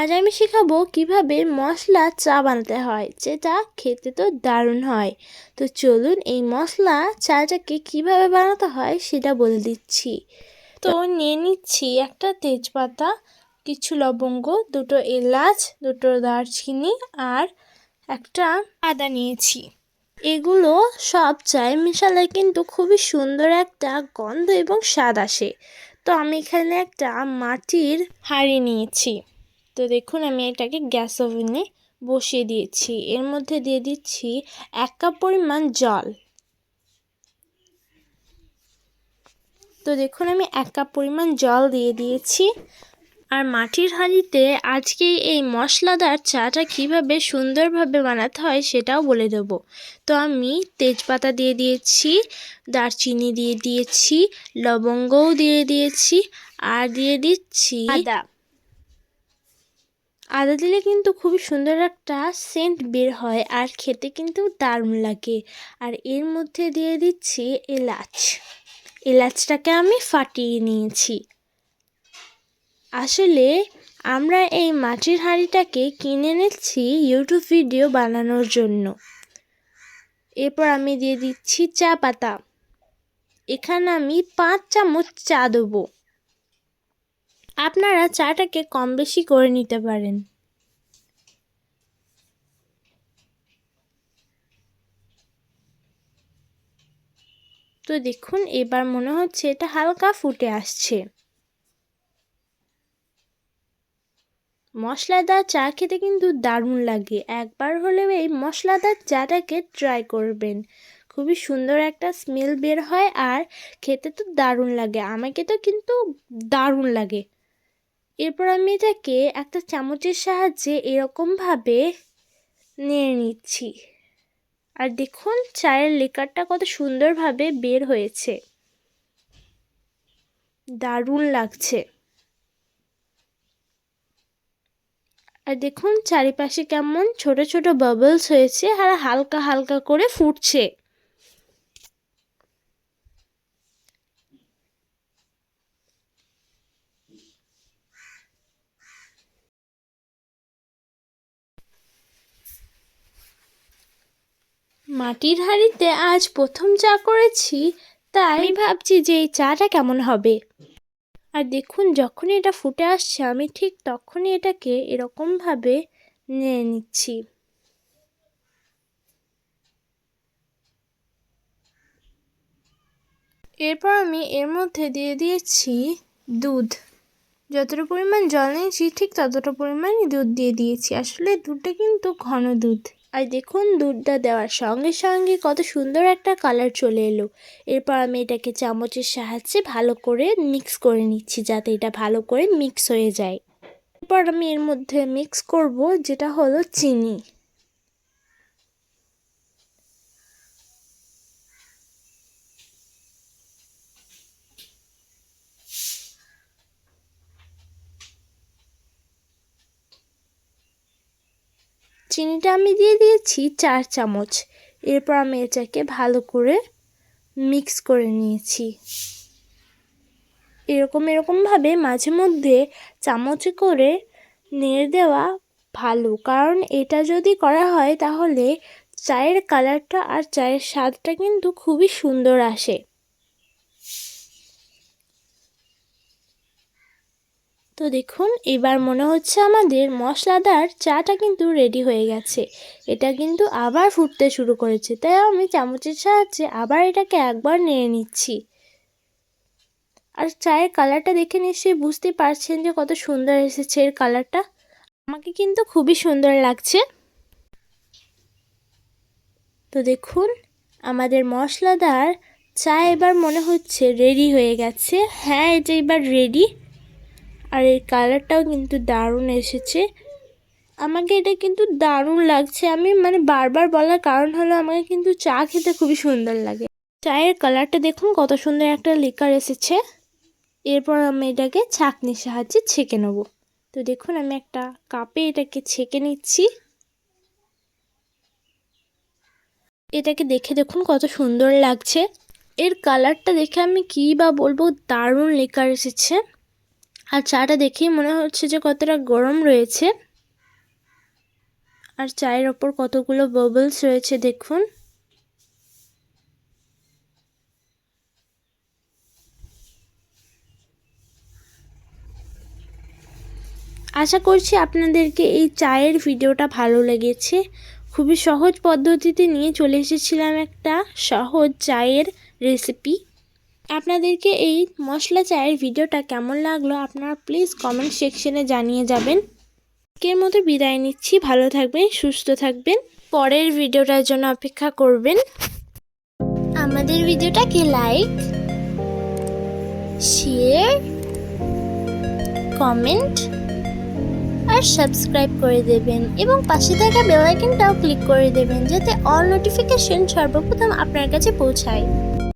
আজ আমি শেখাবো কীভাবে মশলা চা বানাতে হয়, যেটা খেতে তো দারুণ হয়। তো চলুন এই মশলা চাটাকে কীভাবে বানাতে হয় সেটা বলে দিচ্ছি। তো নিয়ে নিচ্ছি একটা তেজপাতা, কিছু লবঙ্গ, দুটো এলাচ, দুটো দারচিনি আর একটা আদা নিয়েছি। এগুলো সব চায় মেশালে কিন্তু খুবই সুন্দর একটা গন্ধ এবং স্বাদ আসে। তো আমি এখানে একটা মাটির হাঁড়ি নিয়েছি। তো দেখুন, আমি এটাকে গ্যাস ওভেনে বসিয়ে দিয়েছি। এর মধ্যে দিয়ে দিচ্ছি এক কাপ পরিমাণ জল। তো দেখুন, আমি এক কাপ পরিমাণ জল দিয়ে দিয়েছি। আর মাটির হাঁড়িতে আজকে এই মশলাদার চাটা কীভাবে সুন্দরভাবে বানাতে হয় সেটাও বলে দেবো। তো আমি তেজপাতা দিয়ে দিয়েছি, দারচিনি দিয়ে দিয়েছি, লবঙ্গও দিয়ে দিয়েছি, আর দিয়ে দিচ্ছি আদা। আদা দিলে কিন্তু খুবই সুন্দর একটা সেন্ট বের হয় আর খেতে কিন্তু দারুণ লাগে। আর এর মধ্যে দিয়ে দিচ্ছি এলাচ। এলাচটাকে আমি ফাটিয়ে নিয়েছি। আসলে আমরা এই মাটির হাঁড়িটাকে কিনে নিচ্ছি ইউটিউব ভিডিও বানানোর জন্য। এরপর আমি দিয়ে দিচ্ছি চা পাতা। এখানে আমি পাঁচ চামচ চা দেবো। আপনারা চাটাকে কম বেশি করে নিতে পারেন। তো দেখুন, এবার মনে হচ্ছে এটা হালকা ফুটে আসছে। মশলাদার চা খেতে কিন্তু দারুণ লাগে। একবার হলেও এই মশলাদার চাটাকে ট্রাই করবেন। খুবই সুন্দর একটা স্মেল বের হয় আর খেতে তো দারুণ লাগে। আমাকে তো কিন্তু দারুণ লাগে। এরপর আমি এটাকে একটা চামচের সাহায্যে এরকমভাবে নিয়ে নিচ্ছি। আর দেখুন, চায়ের লেকারটা কত সুন্দরভাবে বের হয়েছে। দারুণ লাগছে। আর দেখুন, চারিপাশে কেমন ছোট ছোট বাবলস হয়েছে আর হালকা হালকা করে ফুটছে। মাটির হাঁড়িতে আজ প্রথম চা করেছি তাই ভাবছি যে এই চাটা কেমন হবে। আর দেখুন যখনই এটা ফুটে আসছে আমি ঠিক তখনই এটাকে এরকমভাবে নিয়ে নিচ্ছি। এরপর আমি এর মধ্যে দিয়ে দিয়েছি দুধ। যতটা পরিমাণ জল নিয়েছি ঠিক ততটা পরিমাণই দুধ দিয়ে দিয়েছি। আসলে দুধটা কিন্তু ঘন দুধ। আর দেখুন দুধটা দেওয়ার সঙ্গে সঙ্গে কত সুন্দর একটা কালার চলে এলো। এরপর আমি এটাকে চামচের সাহায্যে ভালো করে মিক্স করে নিচ্ছি যাতে এটা ভালো করে মিক্স হয়ে যায়। এরপর আমি এর মধ্যে মিক্স করব যেটা হলো চিনি। চিনিটা আমি দিয়ে দিয়েছি চার চামচ। এরপর আমি এটাকে ভালো করে মিক্স করে নিয়েছি। এরকম, এরকমভাবে মাঝে মধ্যে চামচে করে নেড়ে দেওয়া ভালো। কারণ এটা যদি করা হয় তাহলে চায়ের কালারটা আর চায়ের স্বাদটা কিন্তু খুবই সুন্দর আসে। তো দেখুন, এবার মনে হচ্ছে আমাদের মশলাদার চাটা কিন্তু রেডি হয়ে গেছে। এটা কিন্তু আবার ফুটতে শুরু করেছে, তাই আমি চামচের সাহায্যে আবার এটাকে একবার নেড়ে নিচ্ছি। আর চায়ের কালারটা দেখে নিশ্চয়ই বুঝতে পারছেন যে কত সুন্দর এসেছে এর কালারটা আমাকে কিন্তু খুবই সুন্দর লাগছে। তো দেখুন, আমাদের মশলাদার চা এবার মনে হচ্ছে রেডি হয়ে গেছে। হ্যাঁ এটা এবার রেডি আর এর কালারটাও কিন্তু দারুণ এসেছে। আমাকে এটা কিন্তু দারুণ লাগছে। আমি মানে বারবার বলার কারণ হলো আমাকে কিন্তু চা খেতে খুবই সুন্দর লাগে। চায়ের কালারটা দেখুন, কত সুন্দর একটা লিকার এসেছে। এরপর আমি এটাকে ছাঁকনির সাহায্যে ছেঁকে নেব। তো দেখুন, আমি একটা কাপে এটাকে ছেঁকে নিচ্ছি। এটাকে দেখে দেখুন, কত সুন্দর লাগছে। এর কালারটা দেখে আমি কী বা বলব, দারুণ লেকার এসেছে। আর চাটা দেখেই মনে হচ্ছে যে কতটা গরম রয়েছে। আর চায়ের ওপর কতগুলো বাবলস রয়েছে দেখুন। আশা করছি আপনাদেরকে এই চায়ের ভিডিওটা ভালো লেগেছে। খুবই সহজ পদ্ধতিতে নিয়ে চলে এসেছিলাম একটা সহজ চায়ের রেসিপি আপনাদেরকে এই মশলা চায়ের ভিডিওটা কেমন লাগল আপনারা প্লিজ কমেন্ট সেকশনে জানিয়ে যাবেন। আজকের মতো বিদায় নিচ্ছি, ভালো থাকবেন, সুস্থ থাকবেন। পরের ভিডিওটার জন্য অপেক্ষা করবেন। আমাদের ভিডিওটাকে লাইক শেয়ার কমেন্ট আর সাবস্ক্রাইব করে দেবেন এবং পাশে থাকা বেল আইকনটাও ক্লিক করে দেবেন যাতে অল নোটিফিকেশন সর্বপ্রথম আপনার কাছে পৌঁছায়।